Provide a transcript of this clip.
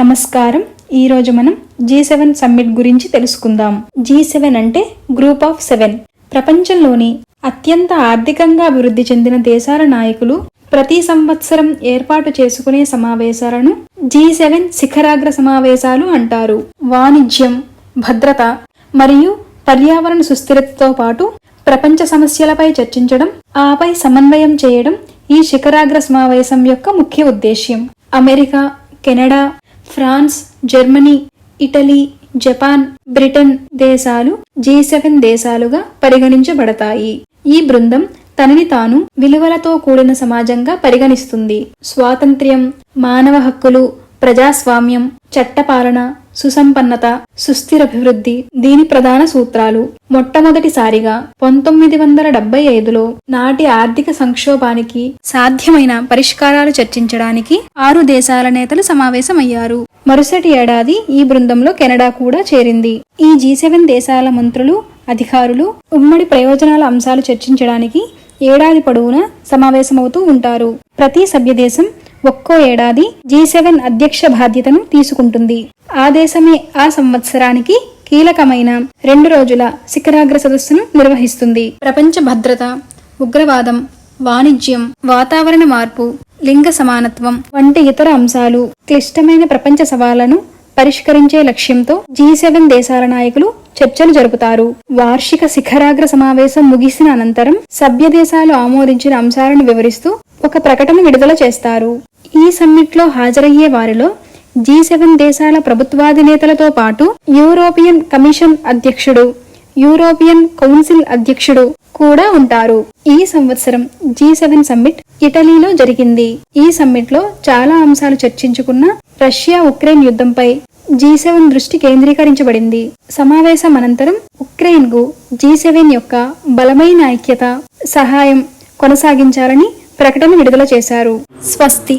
నమస్కారం. ఈరోజు మనం జీ సెవెన్ సమ్మిట్ గురించి తెలుసుకుందాం. జీ సెవెన్ అంటే గ్రూప్ ఆఫ్ సెవెన్. ప్రపంచంలోని అత్యంత ఆర్థికంగా అభివృద్ధి చెందిన దేశాల నాయకులు ప్రతి సంవత్సరం ఏర్పాటు చేసుకునే సమావేశాలను జీ సెవెన్ శిఖరాగ్ర సమావేశాలు అంటారు. వాణిజ్యం భద్రత మరియు పర్యావరణ సుస్థిరతతో పాటు ప్రపంచ సమస్యలపై చర్చించడం ఆపై సమన్వయం చేయడం ఈ శిఖరాగ్ర సమావేశం యొక్క ముఖ్య ఉద్దేశ్యం. America Canada France Germany Italy Japan Britain దేశాలు జీ సెవెన్ దేశాలుగా పరిగణించబడతాయి. ఈ బృందం తనని తాను విలువలతో కూడిన సమాజంగా పరిగణిస్తుంది. స్వాతంత్ర్యం మానవ హక్కులు ప్రజాస్వామ్యం చట్టపాలన సుసంపన్నత సుస్థిర అభివృద్ధి దీని ప్రధాన సూత్రాలు. మొట్టమొదటిసారిగా పంతొమ్మిది వందల డెబ్బై ఐదులో నాటి ఆర్థిక సంక్షోభానికి సాధ్యమైన పరిష్కారాలు చర్చించడానికి ఆరు దేశాల నేతలు సమావేశమయ్యారు. మరుసటి ఏడాది ఈ బృందంలో కెనడా కూడా చేరింది. ఈ జీ సెవెన్ దేశాల మంత్రులు అధికారులు ఉమ్మడి ప్రయోజనాల అంశాలు చర్చించడానికి ఏడాది పొడవునా సమావేశమవుతూ ఉంటారు. ప్రతి సభ్యదేశం ఒక్కో ఏడాది జీ సెవెన్ అధ్యక్ష బాధ్యతను తీసుకుంటుంది. ఆ దేశమే ఆ సంవత్సరానికి కీలకమైన రెండు రోజుల శిఖరాగ్ర సదస్సును నిర్వహిస్తుంది. ప్రపంచ భద్రత ఉగ్రవాదం వాణిజ్యం వాతావరణ మార్పు లింగ సమానత్వం వంటి ఇతర అంశాలు క్లిష్టమైన ప్రపంచ సవాళ్ళను పరిష్కరించే లక్ష్యంతో జీ సెవెన్ దేశాల నాయకులు చర్చలు జరుపుతారు. వార్షిక శిఖరాగ్ర సమావేశం ముగిసిన అనంతరం సభ్య దేశాలు ఆమోదించిన అంశాలను వివరిస్తూ ఒక ప్రకటన విడుదల చేస్తారు. ఈ సమ్మిట్లో హాజరయ్యే వారిలో జీ సెవెన్ దేశాల ప్రభుత్వాధినేతలతో పాటు యూరోపియన్ కమిషన్ అధ్యక్షుడు యూరోపియన్ కౌన్సిల్ అధ్యక్షుడు కూడా ఉంటారు. ఈ సంవత్సరం జీ సెవెన్ సమ్మిట్ ఇటలీలో జరిగింది. ఈ సమ్మిట్లో చాలా అంశాలు చర్చించుకున్న రష్యా ఉక్రెయిన్ యుద్ధంపై జీ సెవెన్ దృష్టి కేంద్రీకరించబడింది. సమావేశం అనంతరం ఉక్రెయిన్కు జీ సెవెన్ యొక్క బలమైన ఐక్యత సహాయం కొనసాగించాలని ప్రకటన విడుదల చేశారు. స్వస్తి.